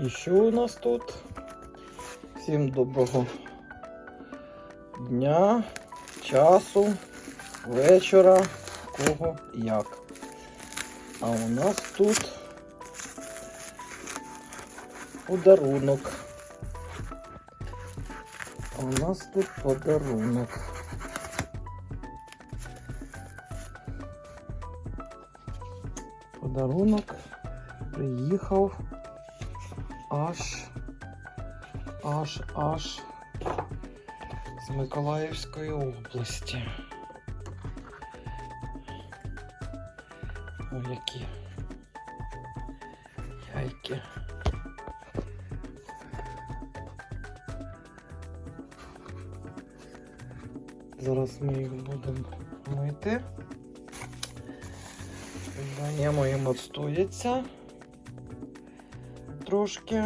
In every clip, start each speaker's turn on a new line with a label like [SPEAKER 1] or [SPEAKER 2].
[SPEAKER 1] І що у нас тут? Всім доброго дня, часу, вечора, кого як. А у нас тут подарунок. А у нас тут подарунок. Подарунок приїхав аж аж аж з Миколаївської області. Ой, які яйки. Зараз ми їх будемо мити. Даємо їм відстояться трошки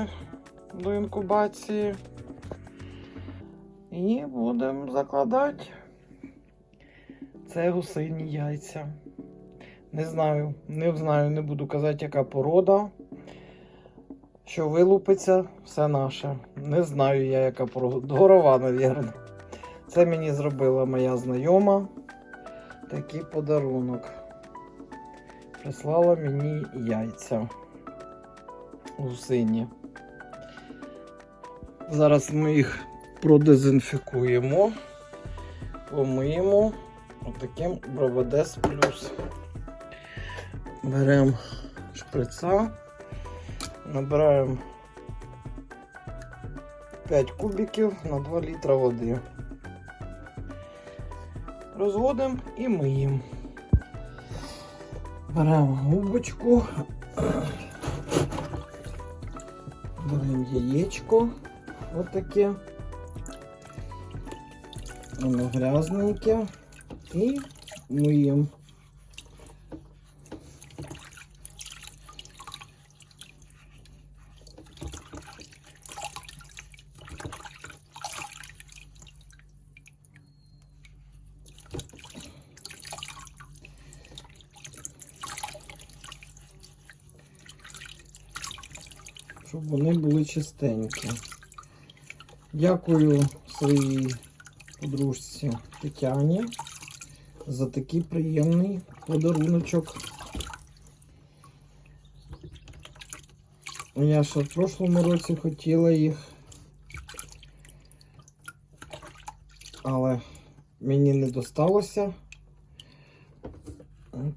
[SPEAKER 1] до інкубації. І будемо закладати це гусині яйця. Не знаю, не знаю, не буду казати, яка порода. Що вилупиться, все наше. Не знаю я, яка порода. Дворова, мабуть. Це мені зробила моя знайома. Такий подарунок. Прислала мені яйця гусині. Зараз ми їх продезінфікуємо, помиємо отаким Броводес плюс. Беремо шприца, набираємо 5 кубиків на 2 літра води. Розводимо і миємо. Беремо губочку, беремо яєчко отаке. Воно грязненьке і миємо. Щоб вони були чистенькі. Дякую своїй подружці Тетяні за такий приємний подаруночок. Я ще в прошлому році хотіла їх, але мені не досталося.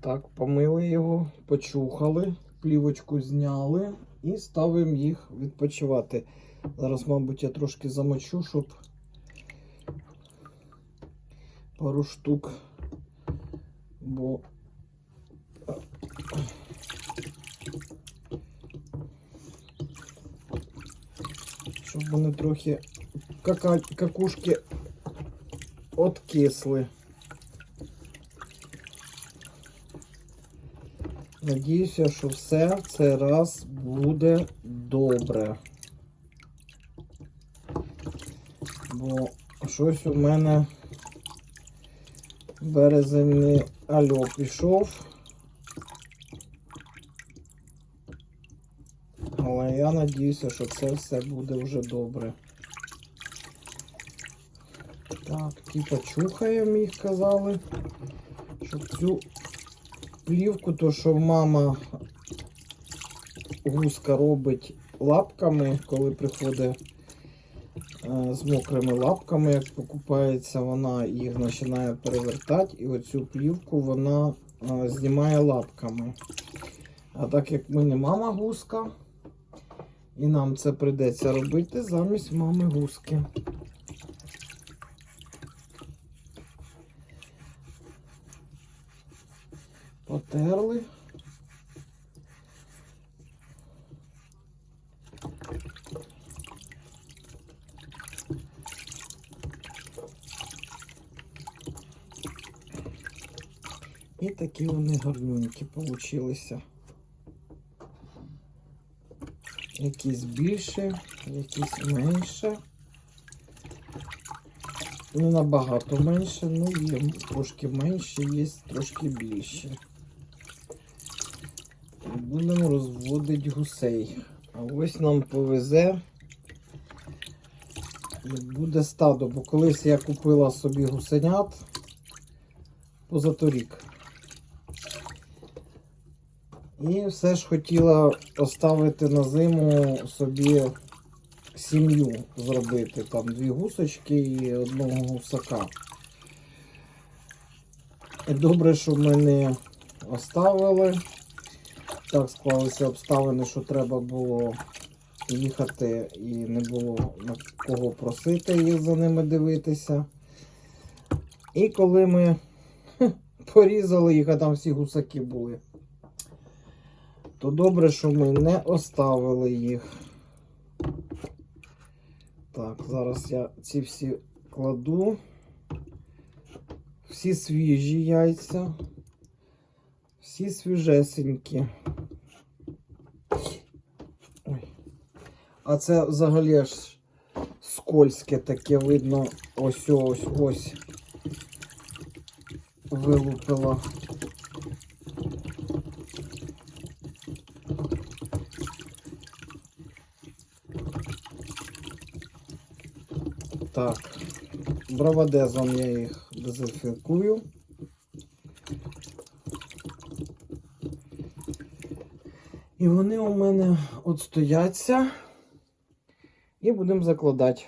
[SPEAKER 1] Так, помили його, почухали, плівочку зняли і ставимо їх відпочивати. Зараз, мабуть, я трошки замочу, щоб пару штук, бо щоб вони трохи какушки откисли. Надіюся, що все в цей раз буде добре. Бо щось у мене березень не альо пішов. Але я надіюся, що це все буде вже добре. Так, типа чухаємо їх казали, щоб цю плівку, то що мама гуска робить лапками, коли приходить е, з мокрими лапками, як покупається, вона їх починає перевертати, і оцю плівку вона е, знімає лапками. А так як ми не мама гуска, і нам це прийдеться робити замість мами гуски. Потерли. І такі вони гарнюнькі получилися. Якісь більше, якісь менше. Не набагато менше, ну є трошки менше, є трошки більше. Будемо розводити гусей. А ось нам повезе. Буде стадо, бо колись я купила собі гусенят позаторік. І все ж хотіла поставити на зиму собі сім'ю зробити. Там дві гусочки і одного гусака. Добре, що ми не оставили. Так склалися обставини, що треба було їхати і не було на кого просити їх за ними дивитися. І коли ми порізали їх, а там всі гусаки були, то добре, що ми не оставили їх. Так, зараз я ці всі кладу. Всі свіжі яйця. Всі свіжесенькі. Ой. А це взагалі аж скользке таке видно. Ось ось ось. Вилупила. Так, бравадезом я їх дезінфікую. І вони у мене от стояться. І будемо закладати.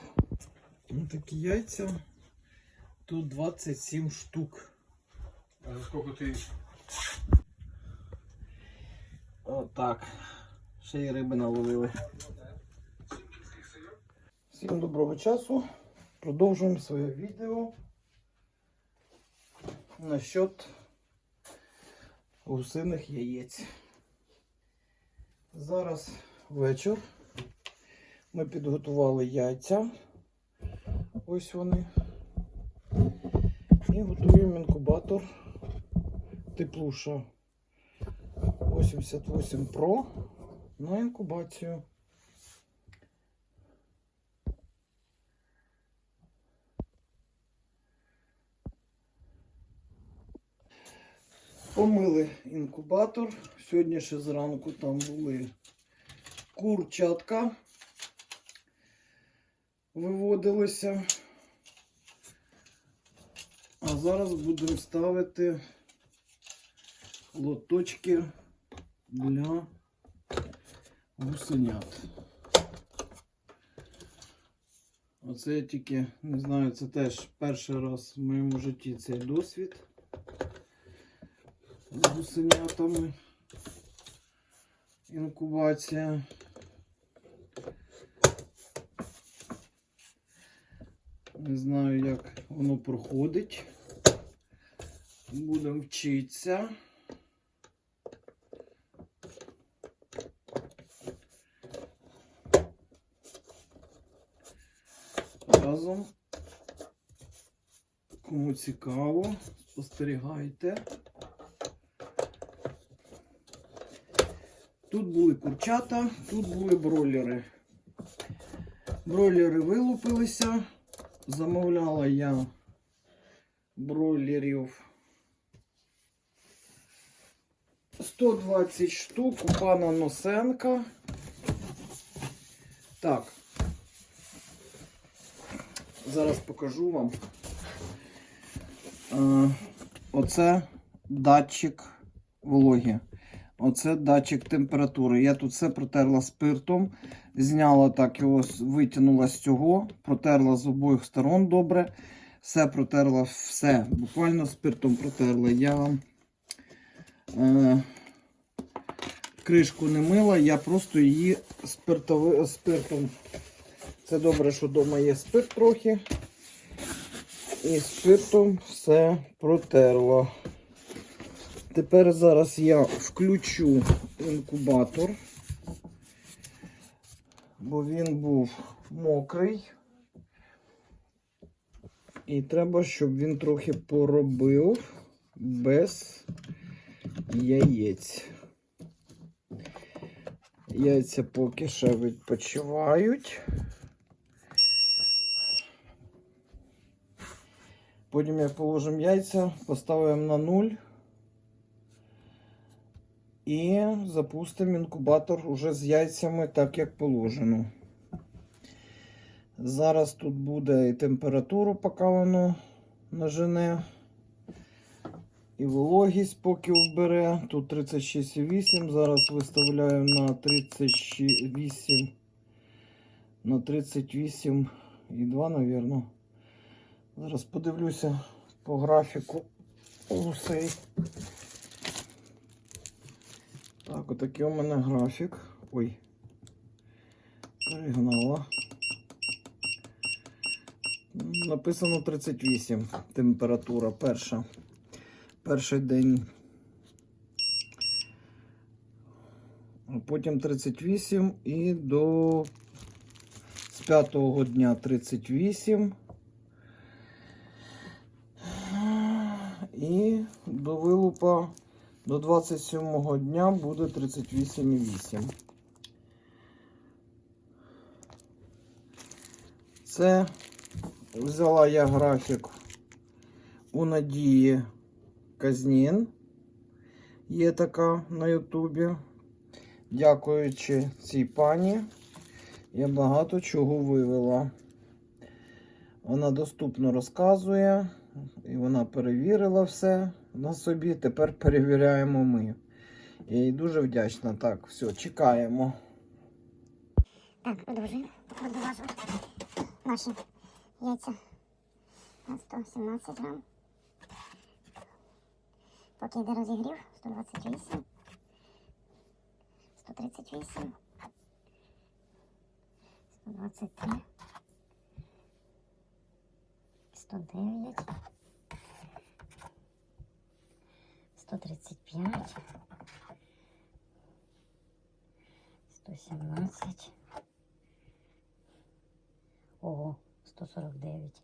[SPEAKER 1] Ось такі яйця. Тут 27 штук.
[SPEAKER 2] А за сколько ты?
[SPEAKER 1] Отак. Ще й риби наловили. Всім доброго часу. Продовжуємо своє відео насчет гусиних яєць. Зараз вечір. Ми підготували яйця. Ось вони. І готуємо інкубатор теплуша 88 Pro на інкубацію. Помили інкубатор. Сьогодні ще зранку там були курчатка. Виводилися. А зараз будемо ставити лоточки для гусенят. Оце я тільки не знаю, це теж перший раз в моєму житті цей досвід з гусенятами. Інкубація. Не знаю, як воно проходить. Будемо вчитися. Разом. Кому цікаво, спостерігайте. Тут були курчата, тут були бройлери. Бройлери вилупилися. Замовляла я бройлерів 120 штук у пана Носенка. Так. Зараз покажу вам. Е, Оце датчик вологи. Оце датчик температури. Я тут все протерла спиртом, зняла так його, витягнула з цього, протерла з обох сторон добре. Все протерла, все. Буквально спиртом протерла. Я е, кришку не мила, я просто її спиртови, спиртом. Це добре, що вдома є спирт трохи. І спиртом все протерла. Тепер зараз я включу інкубатор, бо він був мокрий. І треба, щоб він трохи поробив без яєць. Яйця поки ще відпочивають. Потім як положимо яйця, поставимо на нуль. І запустимо інкубатор уже з яйцями, так як положено. Зараз тут буде і температуру, поки воно нажене. І вологість поки вбере. Тут 36,8. Зараз виставляю на 38. На 38,2, напевно. Зараз подивлюся по графіку усей. Так, отакий у мене графік. Ой. Перегнала. Написано 38 температура перша. Перший день. А потім 38 і до з п'ятого дня 38. І до вилупа до 27 дня буде 38,8. Це взяла я графік у Надії Казнін. Є така на Ютубі. Дякуючи цій пані, я багато чого вивела. Вона доступно розказує, і вона перевірила все на собі. Тепер перевіряємо ми. Я їй дуже вдячна. Так, все, чекаємо.
[SPEAKER 3] Так, продовжуємо. Продовжуємо наші яйця на 117 грам. Поки йде розігрів, 128, 138, 123, 109, 135, 117, Ого, 149.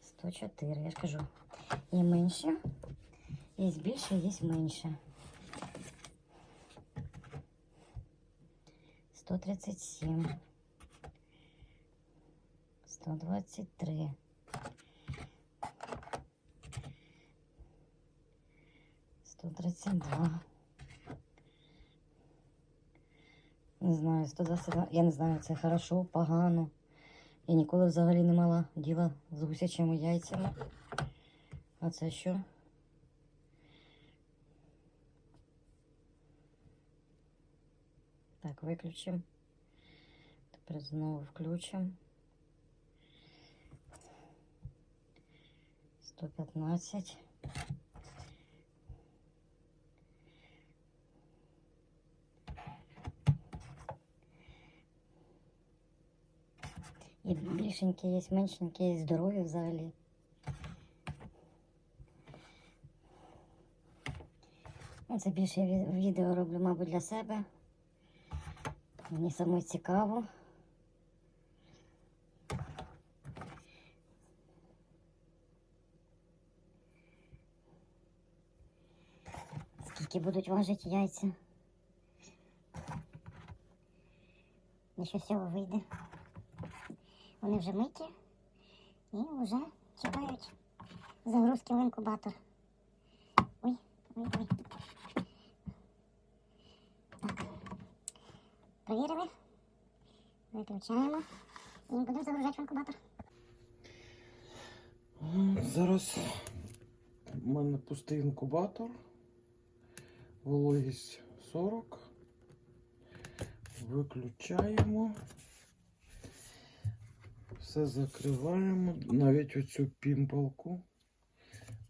[SPEAKER 3] 104, я ж кажу. Є менше, є більше, є менше. 137. 123. 132. Не знаю, 122. Я не знаю, це хорошо, погано. Я ніколи взагалі не мала діла з гусячими яйцями. А це що? Так, виключимо. Тепер знову включимо. 115. І більшенькі є, меншенькі є, здорові взагалі. Це більше я відео роблю, мабуть, для себе. Мені самой цікаво. Скільки будуть важити яйця? Якщо всього вийде. Вони вже миті і вже чекають загрузки в інкубатор. Ой, ой, ой. Так. Провірили. Виключаємо. І будемо загружати в інкубатор.
[SPEAKER 1] Зараз у мене пустий інкубатор. Вологість 40. Виключаємо. Все закриваємо. Навіть оцю пімпалку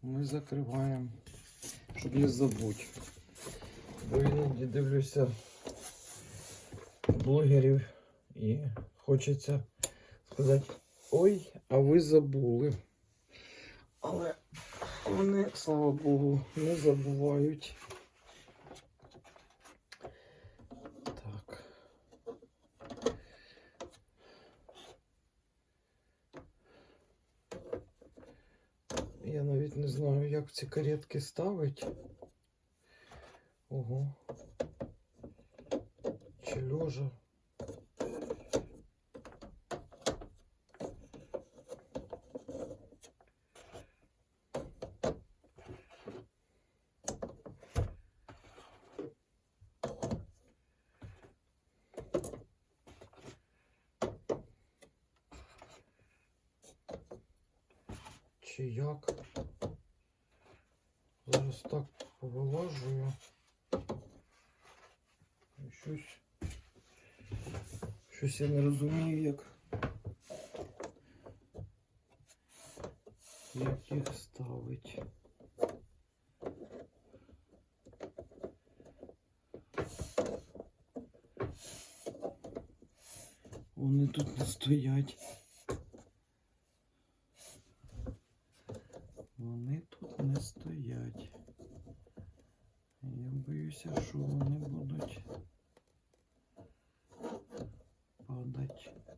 [SPEAKER 1] ми закриваємо, щоб не забути. Бо іноді дивлюся блогерів і хочеться сказати, ой, а ви забули. Але вони, слава Богу, не забувають. ці каретки ставить. Ого. Чи льожа. Чи як? Зараз так повилажую. І Щось. Щось я не розумію, як. Як їх ставить. Вони тут не стоять. much.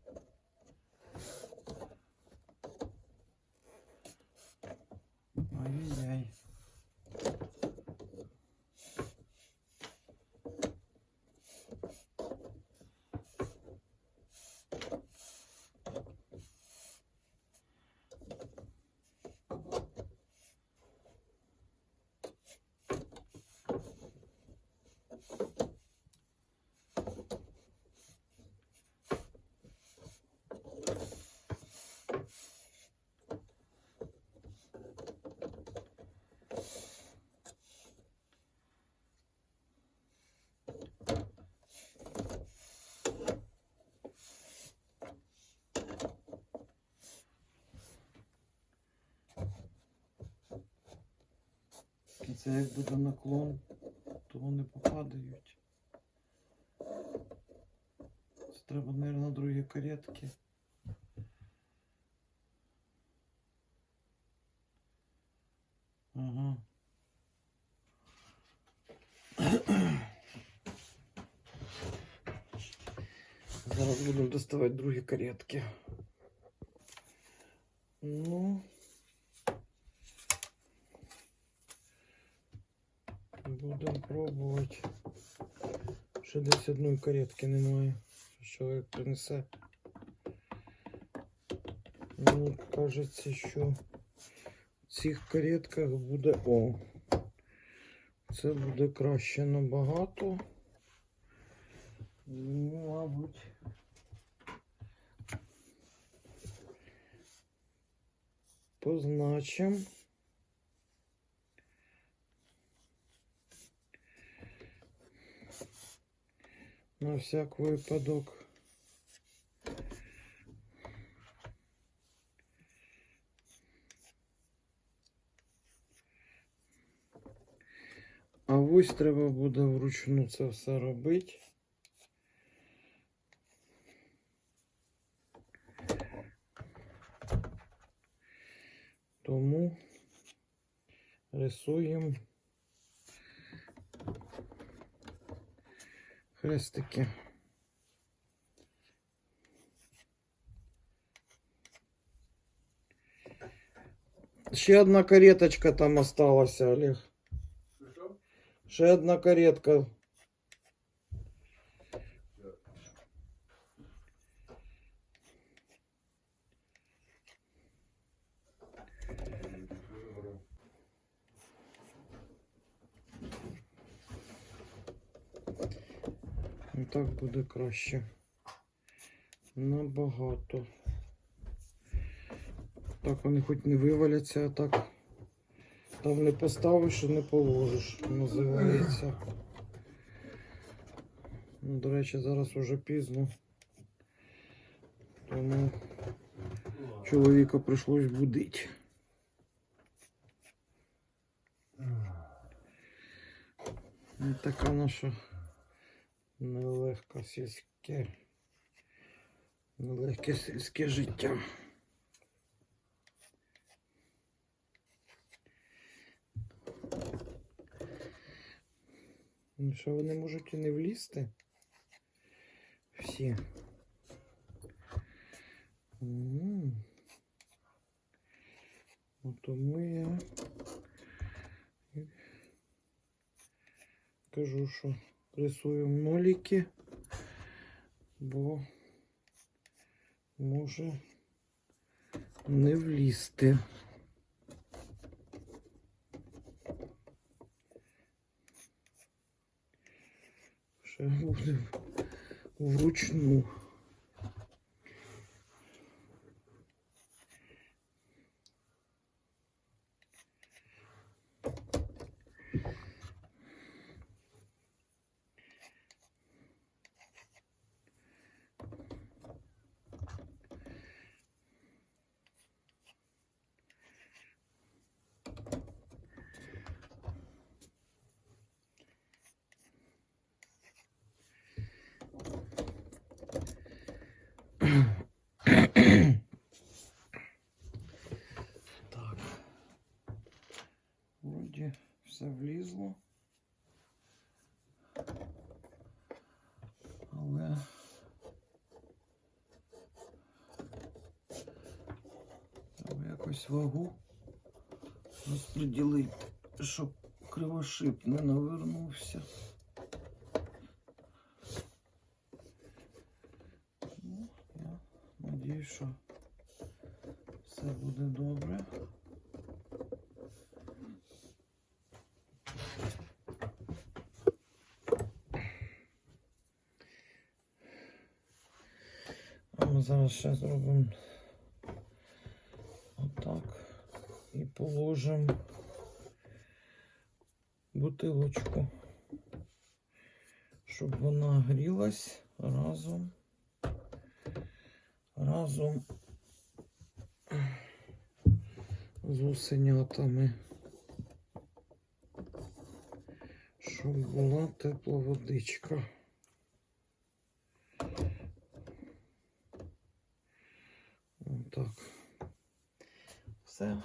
[SPEAKER 1] Це як буде наклон, то вони попадають. Це треба, мабуть, другі каретки. Ага. Зараз будемо доставати другі каретки. Ну. Ще десь одної каретки немає. Що Чоловік принесе. Мені кажеться, що в цих каретках буде о. Це буде краще набагато. Ну, мабуть. Позначимо. На всяк випадок. А ось треба буде вручну це все робити. Тому рисуємо хрестики. Ще одна кареточка там осталась, Олег.
[SPEAKER 2] Що, що?
[SPEAKER 1] Ще одна каретка. Буде краще. Набагато. Так вони хоч не виваляться, а так там не поставиш і не положиш, називається. Ну, до речі, зараз уже пізно. Тому чоловіка прийшлось будити. Така наша нелегка сільське. Нелегке сільське життя. Ну що вони можуть і не влізти? Всі. Ну, Тому я кажу, що рисуємо ноліки, бо може не влізти. Ще буде вручну. Влізло. Але треба якось вагу розподілити, щоб кривошип не навернувся. Ну, я надіюсь, що все буде добре. Зараз ще зробимо отак і положимо бутилочку, щоб вона грілась разом. Разом з усенятами, щоб була тепла водичка. Отак. Все.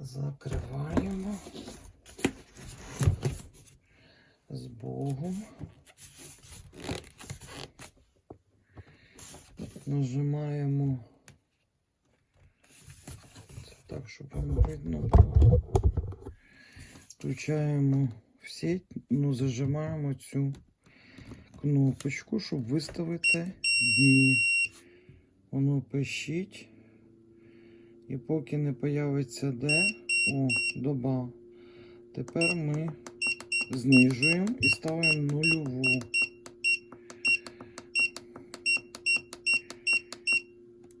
[SPEAKER 1] Закриваємо. З Богом. Нажимаємо. Це так, щоб вам видно. Включаємо в сеть, ну, зажимаємо цю кнопочку, щоб виставити дні. Воно пищить. І поки не появиться де, о, доба. Тепер ми знижуємо і ставимо нульову.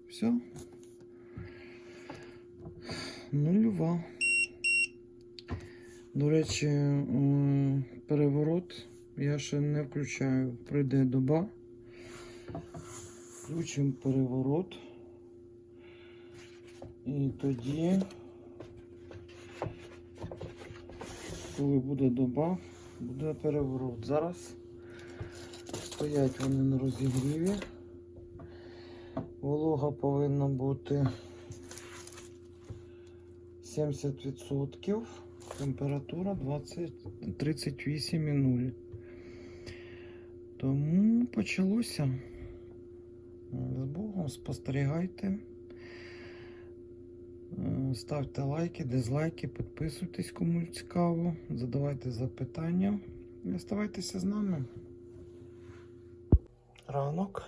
[SPEAKER 1] Все. Нульова. До речі, е, переворот я ще не включаю. Прийде доба. Включимо переворот. І тоді, коли буде доба, буде переворот. Зараз стоять вони на розігріві. Волога повинна бути 70%, температура 20, 38,0. Тому почалося. Богом спостерігайте. Е, Ставте лайки, дизлайки, підписуйтесь, кому цікаво, задавайте запитання і оставайтеся з нами. Ранок,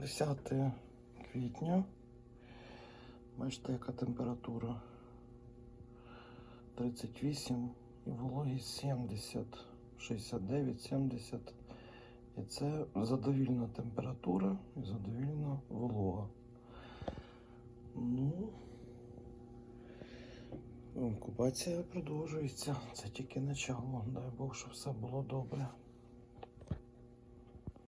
[SPEAKER 1] 10 квітня. Бачите, яка температура 38 і вологість 70, 69, 70. І це задовільна температура і задовільна волога. Ну, окупація продовжується. Це тільки начало. Дай Бог, щоб все було добре.